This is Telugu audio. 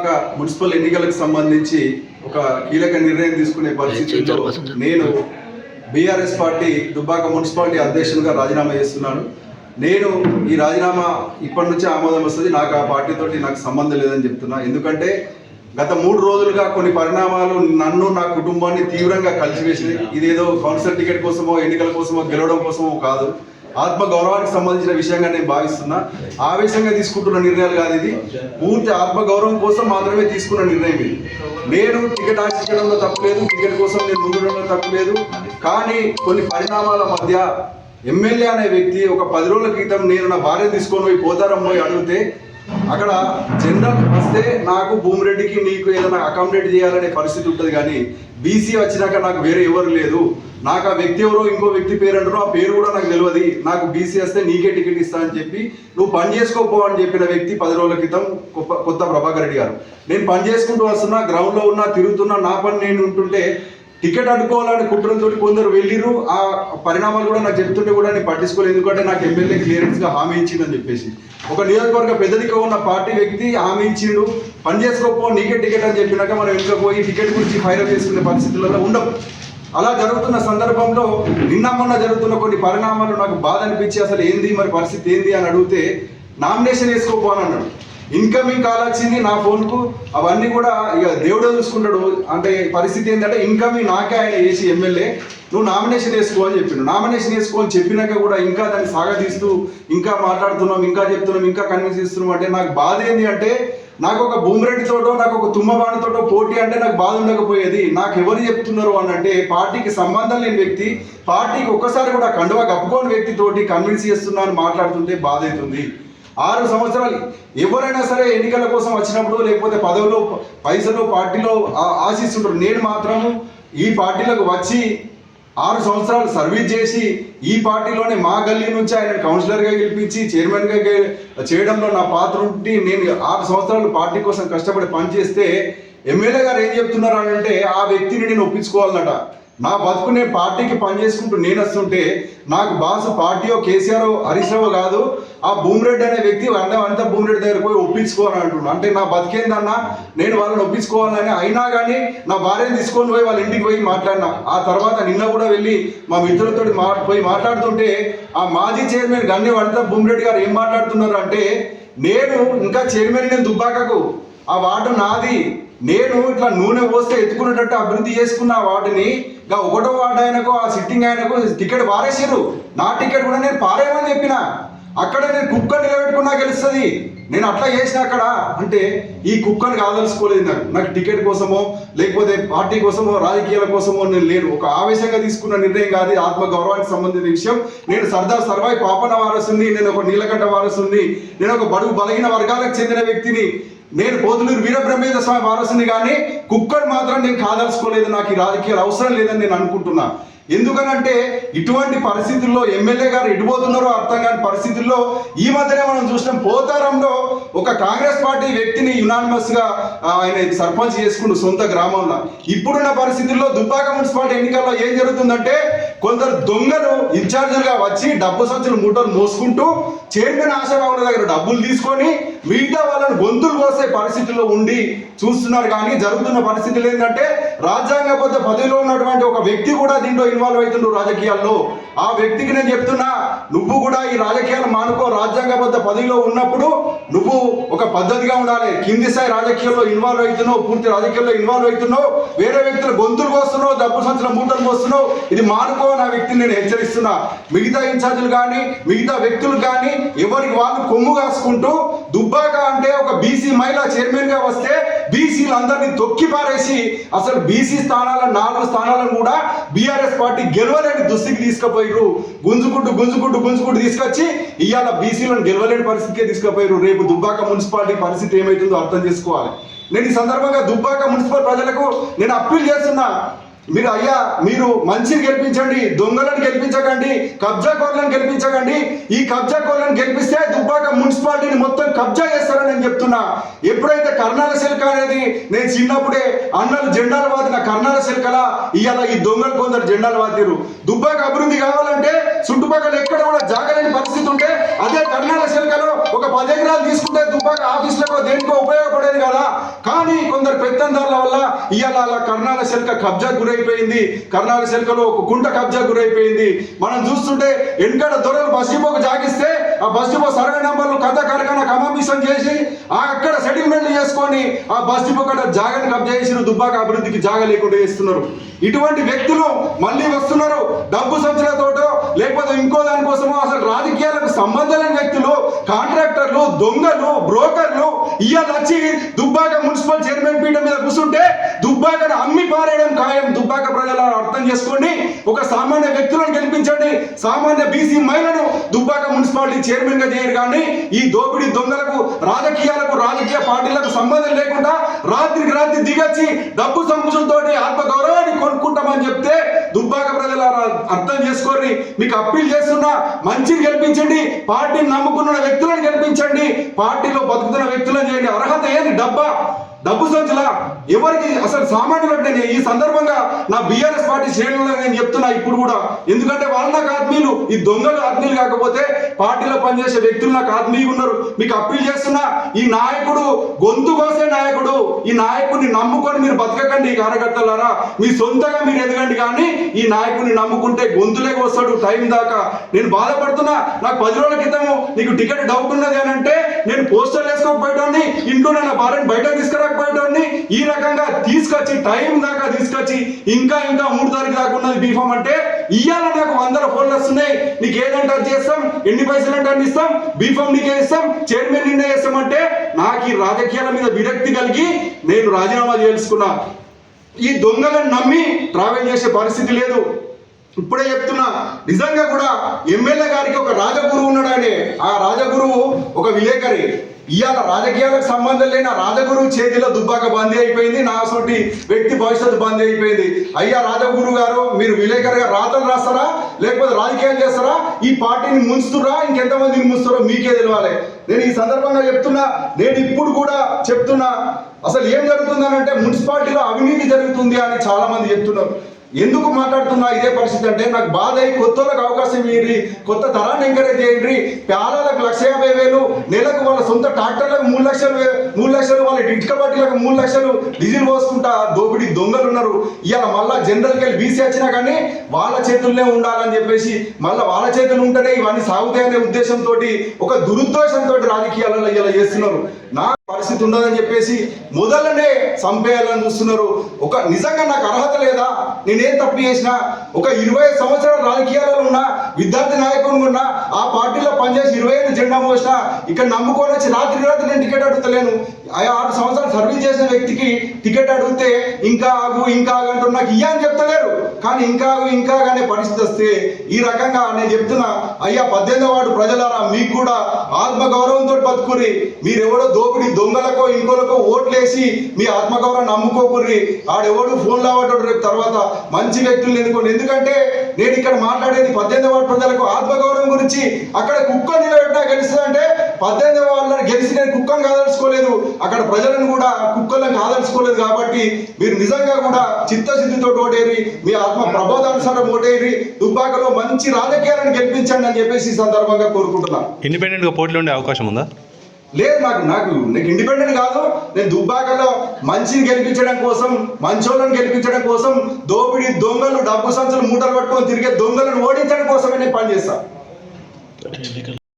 దుబ్బాక మున్సిపల్ ఎన్నికలకు సంబంధించి ఒక కీలక నిర్ణయం తీసుకునే పరిస్థితిలో నేను బీఆర్ఎస్ పార్టీ దుబ్బాక మున్సిపాలిటీ అధ్యక్షునిగా రాజీనామా చేస్తున్నాను. నేను ఈ రాజీనామా ఇప్పటి నుంచే ఆమోదం వస్తుంది. నాకు ఆ పార్టీతోటి నాకు సంబంధం లేదని చెప్తున్నా. ఎందుకంటే గత మూడు రోజులుగా కొన్ని పరిణామాలు నన్ను నా కుటుంబాన్ని తీవ్రంగా కలిసివేసినాయి. ఇదేదో కౌన్సిల్ టికెట్ కోసమో ఎన్నికల కోసమో గెలవడం కోసమో కాదు. ఆత్మ గౌరవానికి సంబంధించిన విషయంగా నేను భావిస్తున్నా. ఆవేశంగా తీసుకుంటున్న నిర్ణయాలు కాదు ఇది. పూర్తి ఆత్మ గౌరవం కోసం మాత్రమే తీసుకున్న నిర్ణయం ఇది. నేను టికెట్ ఆశించడంలో తప్పులేదు టికెట్ కోసం నేను ముందుడంలో తప్పులేదు కానీ కొన్ని పరిణామాల మధ్య ఎమ్మెల్యే అనే వ్యక్తి ఒక పది రోజుల క్రితం నేను నా భార్య తీసుకొని పోయి పోతారం పోయి అడిగితే అక్కడ జనరల్ వస్తే నాకు భూమిరెడ్డికి నీకు ఏదైనా అకామిడేట్ చేయాలనే పరిస్థితి ఉంటుంది కానీ బీసీ వచ్చినాక నాకు వేరే ఎవరు లేదు. నాకు ఆ వ్యక్తి ఎవరో ఇంకో వ్యక్తి పేరు అంటారో ఆ పేరు కూడా నాకు తెలియదు. నాకు బీసీ వస్తే నీకే టికెట్ ఇస్తా అని చెప్పి నువ్వు పని చేసుకోపో అని చెప్పిన వ్యక్తి పది రోజుల క్రితం కొత్త- కొత్త ప్రభాకర్ రెడ్డి గారు. నేను పని చేసుకుంటూ వస్తున్నా గ్రౌండ్లో ఉన్నా తిరుగుతున్నా నా పని నేను ఉంటుంటే టికెట్ అడ్డుకోవాలని కుట్రలతో కొందరు వెళ్ళిరు ఆ పరిణామాలు కూడా నాకు చెప్తుంటే కూడా నేను పట్టించుకోలేదు. ఎందుకంటే నాకు ఎమ్మెల్యే క్లియరెన్స్గా హామీ ఇచ్చిందని చెప్పేసి. ఒక నియోజకవర్గ పెద్దదిగా ఉన్న పార్టీ వ్యక్తి హామీ ఇచ్చిండు. పని చేసుకోపో నీకే టికెట్ అని చెప్పినాక మనం వెనుక పోయి టికెట్ గురించి ఫైనల్ చేసుకునే పరిస్థితులలో ఉండవు. అలా జరుగుతున్న సందర్భంలో నిన్న మొన్న జరుగుతున్న కొన్ని పరిణామాలు నాకు బాధ అనిపించి అసలు ఏంది మరి పరిస్థితి ఏంది అని అడిగితే నామినేషన్ వేసుకోపో అన్నాడు. ఇన్కమింగ్ కాల్ వచ్చింది నా ఫోన్కు. అవన్నీ కూడా ఇక దేవుడే చూసుకుంటాడు. అంటే పరిస్థితి ఏంటంటే ఇన్కమింగ్ నాకే ఆయన వేసి ఎమ్మెల్యే నువ్వు నామినేషన్ వేసుకో అని చెప్పిండు. నామినేషన్ వేసుకో అని చెప్పినాక కూడా ఇంకా దాన్ని సాగతీస్తూ ఇంకా మాట్లాడుతున్నాం ఇంకా చెప్తున్నాం ఇంకా కన్విన్స్ చేస్తున్నాం అంటే నాకు బాధ ఏంది అంటే నాకు ఒక భూమిరెడ్డితోటో నాకు ఒక తుమ్మబాణితోటో పోటీ అంటే నాకు బాధ ఉండకపోయేది. నాకు ఎవరు చెప్తున్నారు అని అంటే పార్టీకి సంబంధం లేని వ్యక్తి పార్టీకి ఒక్కసారి కూడా కండువా కప్పుకోని వ్యక్తితోటి కన్విన్స్ చేస్తున్నాను మాట్లాడుతుంటే బాధ అవుతుంది. ఆరు సంవత్సరాలు. ఎవరైనా సరే ఎన్నికల కోసం వచ్చినప్పుడు లేకపోతే పదవిలో పైసలు పార్టీలో ఆశిస్తుంటారు. నేను మాత్రము ఈ పార్టీలకు వచ్చి ఆరు సంవత్సరాలు సర్వీస్ చేసి ఈ పార్టీలోనే మా గల్లీ నుంచి ఆయన కౌన్సిలర్గా గెలిపించి చైర్మన్గా చేయడంలో నా పాత్ర ఉండి నేను ఆరు సంవత్సరాలు పార్టీ కోసం కష్టపడి పనిచేస్తే ఎమ్మెల్యే గారు ఏం చెప్తున్నారు అని అంటే ఆ వ్యక్తిని నేను ఒప్పించుకోవాలన్నట. నా బతుకు నేను పార్టీకి పనిచేసుకుంటూ నేను వస్తుంటే నాకు బాస్ పార్టీయో కేసీఆర్ హరీశ్రావు కాదు ఆ భూమిరెడ్డి అనే వ్యక్తి అంత అంతా భూమిరెడ్డి దగ్గర పోయి ఒప్పించుకోవాలని అంటున్నాను అంటే నా బతికేందన్నా? నేను వాళ్ళని ఒప్పించుకోవాలని అయినా కానీ నా భార్యను తీసుకొని పోయి వాళ్ళ ఇంటికి పోయి మాట్లాడినా. ఆ తర్వాత నిన్న కూడా వెళ్ళి మా మిత్రులతో మా పోయి మాట్లాడుతుంటే ఆ మాజీ చైర్మన్ గన్ని వంట భూమిరెడ్డి గారు ఏం మాట్లాడుతున్నారు అంటే నేను ఇంకా చైర్మన్ నేను దుబ్బాకకు. ఆ వార్డు నాది. నేను ఇట్లా నూనె పోస్తే ఎత్తుకునేటట్టు అభివృద్ధి చేసుకున్న వాటిని ఇంకా ఒకటో వార్డు ఆయనకు ఆ సిట్టింగ్ ఆయనకు టికెట్ పారేసారు నా టికెట్ కూడా నేను పారేయమని చెప్పిన. అక్కడ నేను కుక్క నిలబెట్టుకున్నా గెలుస్తుంది. నేను అట్లా చేసిన అక్కడ. అంటే ఈ కుక్కని కాదలుచుకోలేదు నాకు. నాకు టికెట్ కోసమో లేకపోతే పార్టీ కోసమో రాజకీయాల కోసమో నేను లేను. ఒక ఆవేశంగా తీసుకున్న నిర్ణయం కాదు ఆత్మ గౌరవానికి సంబంధించిన విషయం. నేను సర్దార్ సర్వాయి పాపన వారసుని నేను ఒక నీలకంఠ వారసుని నేను ఒక బడుగు బలహీన వర్గాలకు చెందిన వ్యక్తిని నేను పోతులూరు వీరబ్రహ్మేంద్ర స్వామి వారసుని కానీ కుక్కడు మాత్రం నేను కాదలుచుకోలేదు. నాకు ఈ రాజకీయాలు అవసరం లేదని నేను అనుకుంటున్నా. ఎందుకనంటే ఇటువంటి పరిస్థితుల్లో ఎమ్మెల్యే గారు ఎడిపోతున్నారో అర్థం కాని పరిస్థితుల్లో ఈ మధ్యనే మనం చూసినాం. పోతారంలో ఒక కాంగ్రెస్ పార్టీ వ్యక్తిని యునానిమస్గా ఆయన సర్పంచ్ చేసుకుంటూ సొంత గ్రామంలో. ఇప్పుడున్న పరిస్థితుల్లో దుబ్బాక మున్సిపాలిటీ ఎన్నికల్లో ఏం జరుగుతుందంటే కొందరు దొంగలు ఇన్ఛార్జీలుగా వచ్చి డబ్బు సంచులు మూటలు మోసుకుంటూ చైర్మన్ ఆశాబాబుల దగ్గర డబ్బులు తీసుకొని మిగతా వాళ్ళని గొంతులు కోసే పరిస్థితుల్లో ఉండి చూస్తున్నారు. కానీ జరుగుతున్న పరిస్థితులు ఏంటంటే రాజ్యాంగబద్ధ పదవిలో ఉన్నటువంటి ఒక వ్యక్తి కూడా దీంట్లో ఇన్వాల్వ్ అవుతుండ్రు రాజకీయాల్లో. ఆ వ్యక్తికి నేను చెప్తున్నా నువ్వు కూడా ఈ రాజకీయాలు మానుకో. రాజ్యాంగబద్ధ పదవిలో ఉన్నప్పుడు నువ్వు ఒక పద్ధతిగా ఉండాలి. కింది స్థాయి రాజకీయాల్లో ఇన్వాల్వ్ అవుతున్నావు పూర్తి రాజకీయాల్లో ఇన్వాల్వ్ అవుతున్నావు. వేరే వ్యక్తుల గొంతులు కోస్తున్నావు డబ్బు సంచుల మూటలు కోస్తున్నావు. ఇది మానుకో నా వ్యక్తిని నేను హెచ్చరిస్తున్నా. మిగతా ఇన్ఛార్జీలు కానీ మిగతా వ్యక్తులు కానీ ఎవరికి వాళ్ళు కొమ్ము కాసుకుంటూ చైర్మన్గా వస్తే బీసీలు అందరినీ తొక్కి పారేసి అసలు బీసీ స్థానాల నాలుగు స్థానాలను కూడా బీఆర్ఎస్ పార్టీ గెలవలేని దుస్థితికి తీసుకుపోయారు గుంజుకుంటూ గుంజుకుంటూ గుంజుకుంటూ తీసుకొచ్చి ఇవాళ బీసీలను గెలవలేని పరిస్థితికే తీసుకుపోయారు రేపు దుబ్బాక మున్సిపాలిటీ పరిస్థితి ఏమైతుందో అర్థం చేసుకోవాలి. నేను ఈ సందర్భంగా దుబ్బాక మున్సిపల్ ప్రజలకు నేను అప్పీల్ చేస్తున్నా. మీరు అయ్యా మీరు మంచిని గెలిపించండి దొంగలను గెలిపించకండి కబ్జా కోళ్ళను గెలిపించకండి. ఈ కబ్జా కోళ్ళను గెలిపిస్తే దుబ్బాక మున్సిపాలిటీని మొత్తం కబ్జా చేస్తారని నేను చెప్తున్నా. ఎప్పుడైతే కర్ణాల శిల్క అనేది నేను చిన్నప్పుడే అన్నలు జెండాలు వాదిన కర్ణాల శిల్కల ఇవాళ ఈ దొంగలు కొందరు జెండాలు వాదిరు దుబ్బాక అభివృద్ధి కావాలంటే చుట్టుపక్కల ఎక్కడ కూడా జాగలేని పరిస్థితి ఉంటే అదే కర్ణాల శిల్కలో ఒక పది ఎకరాలు తీసుకుంటే దుబ్బాక ఆఫీసులకు దేనికో ఉపయోగపడేది కదా. కానీ కొందరు పెత్తందారుల వల్ల ఇవాళ అలా కర్ణాల శిల్క కబ్జా గురైపోయింది. కర్ణాల శిల్కలో ఒక గుంట కబ్జా గురైపోయింది. మనం చూస్తుంటే వెనకడ దొరలు పసిపోక జాగిస్తే ఆ బస్ డిపో సర్వే నెంబర్లు కథ కరకన కమామిసం చేసి ఆ అక్కడ సెటిల్మెంట్లు చేసుకొని ఆ బస్ డిపో కట్ట జాగని కబ్జా చేసిన దుబ్బాక అభివృద్ధికి జాగ లేకుండా చేస్తున్నారు. ఇటువంటి వ్యక్తులు మళ్ళీ వస్తున్నారు డబ్బు సంచులతోటో లేకపోతే ఇంకో దానికోసమో అసలు రాజకీయాలకు సంబంధం లేని వ్యక్తులు కాంట్రాక్టర్లు దొంగలు బ్రోకర్లు ఇవాళ వచ్చి దుబ్బాక మున్సిపల్ చైర్మన్ పీఠం మీద కూర్చుంటే దుబ్బాకను అమ్మి పారేయడం ఖాయం దుబ్బాక ప్రజల అర్థం చేసుకోండి. ఒక సామాన్య వ్యక్తులను గెలిపించండి. సామాన్య బీసీ మహిళను దుబ్బాక మున్సిపాలిటీ చైర్మన్గా చేయరు కానీ ఈ దోపిడీ దొంగలకు రాజకీయాలకు రాజకీయ పార్టీలకు సంబంధం లేకుండా రాత్రికి రాత్రి దిగచ్చి డబ్బు సంపులతోటి ఆత్మగౌరవాన్ని కొనుక్కుంటామని చెప్తే దుబ్బాక ప్రజల అర్థం చేసుకోండి మీకు అప్పీల్ చేస్తున్నా మంచిని గెలిపించండి. పార్టీని నమ్ముకున్న వ్యక్తులను గెలిపించండి. పార్టీలో బతుకుతున్న వ్యక్తులను చేయండి. అర్హత ఏది? డబ్బా. డబ్బు సంచుల? ఎవరికి? అసలు సామాన్యులకు నేను ఈ సందర్భంగా నా బీఆర్ఎస్ పార్టీ శ్రేణుల్లో నేను చెప్తున్నా ఇప్పుడు కూడా. ఎందుకంటే వాళ్ళు నాకు ఆత్మీయులు. ఈ దొంగలు ఆత్మీయులు కాకపోతే పార్టీలో పనిచేసే వ్యక్తులు నాకు ఆత్మీయులు ఉన్నారు. మీకు అప్పీల్ చేస్తున్నా ఈ నాయకుడు గొంతు కోసే నాయకుడు ఈ నాయకుడిని నమ్ముకొని మీరు బతకకండి ఈ కార్యకర్తలారా. మీ సొంతగా మీరు ఎదగండి కానీ ఈ నాయకుడిని నమ్ముకుంటే గొంతులే వస్తాడు టైం దాకా. నేను బాధపడుతున్నా నాకు పది రోజుల క్రితము నీకు టికెట్ డౌట్ ఉన్నది అని అంటే నేను పోస్టర్ వేసుకోకపోయడాన్ని ఇంట్లో నా భార్యను బయట లేకపోయేటోడిని ఈ రకంగా తీసుకొచ్చి టైం దాకా తీసుకొచ్చి ఇంకా ఇంకా మూడు తారీఖు దాకా ఉన్నది బీఫామ్ అంటే ఇవాళ నాకు వందల ఫోన్లు వస్తున్నాయి నీకు ఏదంటే అది చేస్తాం? ఎన్ని పైసలు అంటే అన్ని ఇస్తాం బీఫామ్ నీకే ఇస్తాం. చైర్మన్ నిన్న చేస్తాం అంటే నాకు ఈ రాజకీయాల మీద విరక్తి కలిగి నేను రాజీనామా చేసుకున్నా ఈ దొంగలను నమ్మి ట్రావెల్ చేసే పరిస్థితి లేదు. ఇప్పుడే చెప్తున్నా నిజంగా కూడా ఎమ్మెల్యే గారికి ఒక రాజగురువు ఉన్నాడని ఆ రాజగురువు ఒక విలేకరి. ఇవాళ రాజకీయాలకు సంబంధం లేని రాజగురు చేతిలో దుబ్బాక బందీ అయిపోయింది నా సోటి వ్యక్తి భవిష్యత్తు బందీ అయిపోయింది. అయ్యా రాజగురు గారు మీరు విలేకరుగా రాతలు రాస్తారా? లేకపోతే రాజకీయాలు చేస్తారా? ఈ పార్టీని ముంచుతురా ఇంకెంతమందిని ముంచుతారో మీకే తెలియాలి నేను ఈ సందర్భంగా చెప్తున్నా నేను ఇప్పుడు కూడా చెప్తున్నా అసలు ఏం జరుగుతుందనంటే మున్సిపాలిటీలో అవినీతి జరుగుతుంది అని చాలా మంది చెప్తున్నారు. ఎందుకు మాట్లాడుతున్నా ఇదే పరిస్థితి అంటే నాకు బాధ అయి కొత్త వాళ్ళకి అవకాశం ఇవ్వండి కొత్త తరాన్ని ఎంకరేజ్ చేయండి. పేదలకు లక్ష యాభై వేలు నెలకు వాళ్ళ సొంత ట్రాక్టర్లకు మూడు లక్షలు మూడు లక్షలు వాళ్ళ ఇటుక బట్టీలకు మూడు లక్షలు డీజిల్ పోసుకుంటా దోపిడీ దొంగలు ఉన్నారు. ఇవాళ మళ్ళా జనరల్కి వెళ్ళి బీసీ వచ్చినా కానీ వాళ్ళ చేతుల్లోనే ఉండాలని చెప్పేసి మళ్ళీ వాళ్ళ చేతులు ఉంటేనే ఇవన్నీ సాగుతాయనే ఉద్దేశంతో ఒక దురుద్దేశంతో రాజకీయాలలో ఇలా చేస్తున్నారు. నా పరిస్థితి ఉండదని చెప్పేసి మొదలనే చంపేయాలని చూస్తున్నారు. ఒక నిజంగా నాకు అర్హత లేదా? నేనేం తప్పు చేసినా ఒక ఇరవై సంవత్సరాల రాజకీయాలలో ఉన్న విద్యార్థి నాయకుడు ఉన్నా ఆ పార్టీలో పనిచేసి ఇరవై ఐదు జెండా మోసిన ఇక్కడ నమ్ముకొని వచ్చి రాత్రి రాత్రి నేను టికెట్ అడుగుతలేను. ఆ ఆరు సంవత్సరాలు సర్వీస్ చేసిన వ్యక్తికి టికెట్ అడిగితే ఇంకా ఆగు ఇంకా ఆగు అంటారు నాకు ఇయ్యా అని చెప్తలేరు. కానీ ఇంకా ఆగు ఇంకా అనే పరిస్థితి వస్తే ఈ రకంగా నేను చెప్తున్నా అయ్యా పద్దెనిమిది వాడు ప్రజలారా మీకు కూడా ఆత్మ గౌరవంతో బతుకురి మీరెవడో దోపిడి దొంగలకో ఇంకోలకో ఓట్లేసి మీ ఆత్మగౌరవం నమ్ముకోకుర్రి. ఆడెవడు ఫోన్ లావాడు రేపు తర్వాత. మంచి వ్యక్తులు ఎన్నుకోండి. ఎందుకంటే నేను ఇక్కడ మాట్లాడేది పద్దెనిమిది వాళ్ళ ప్రజలకు ఆత్మగౌరవం గురించి. అక్కడ కుక్క నిలబెట్టా గెలుస్తుందంటే పద్దెనిమిది వాళ్ళని గెలిచి నేను కుక్కను కాదలుచుకోలేదు. అక్కడ ప్రజలను కూడా కుక్కలను కాదలుచుకోలేదు కాబట్టి మీరు నిజంగా కూడా చిత్తశుద్ధితో ఓటేరి మీ ఆత్మ ప్రబోధానుసారం ఓటేరి దుబ్బాకలో మంచి రాజకీయాలను గెలిపించండి అని చెప్పేసి ఈ సందర్భంగా ఇండిపెండెంట్ ఇండిపెండెంట్గా పోటీలు ఉండే అవకాశం ఉందా? లేదు నాకు నాకు నాకు ఇండిపెండెంట్ కాదు. నేను దుబ్బాకలో మంచిని గెలిపించడం కోసం మంచోళ్ళని గెలిపించడం కోసం దోపిడీ దొంగలు డబ్బు సంచులు మూటలు పట్టుకొని తిరిగే దొంగలను ఓడించడం కోసమే నేను పనిచేస్తాను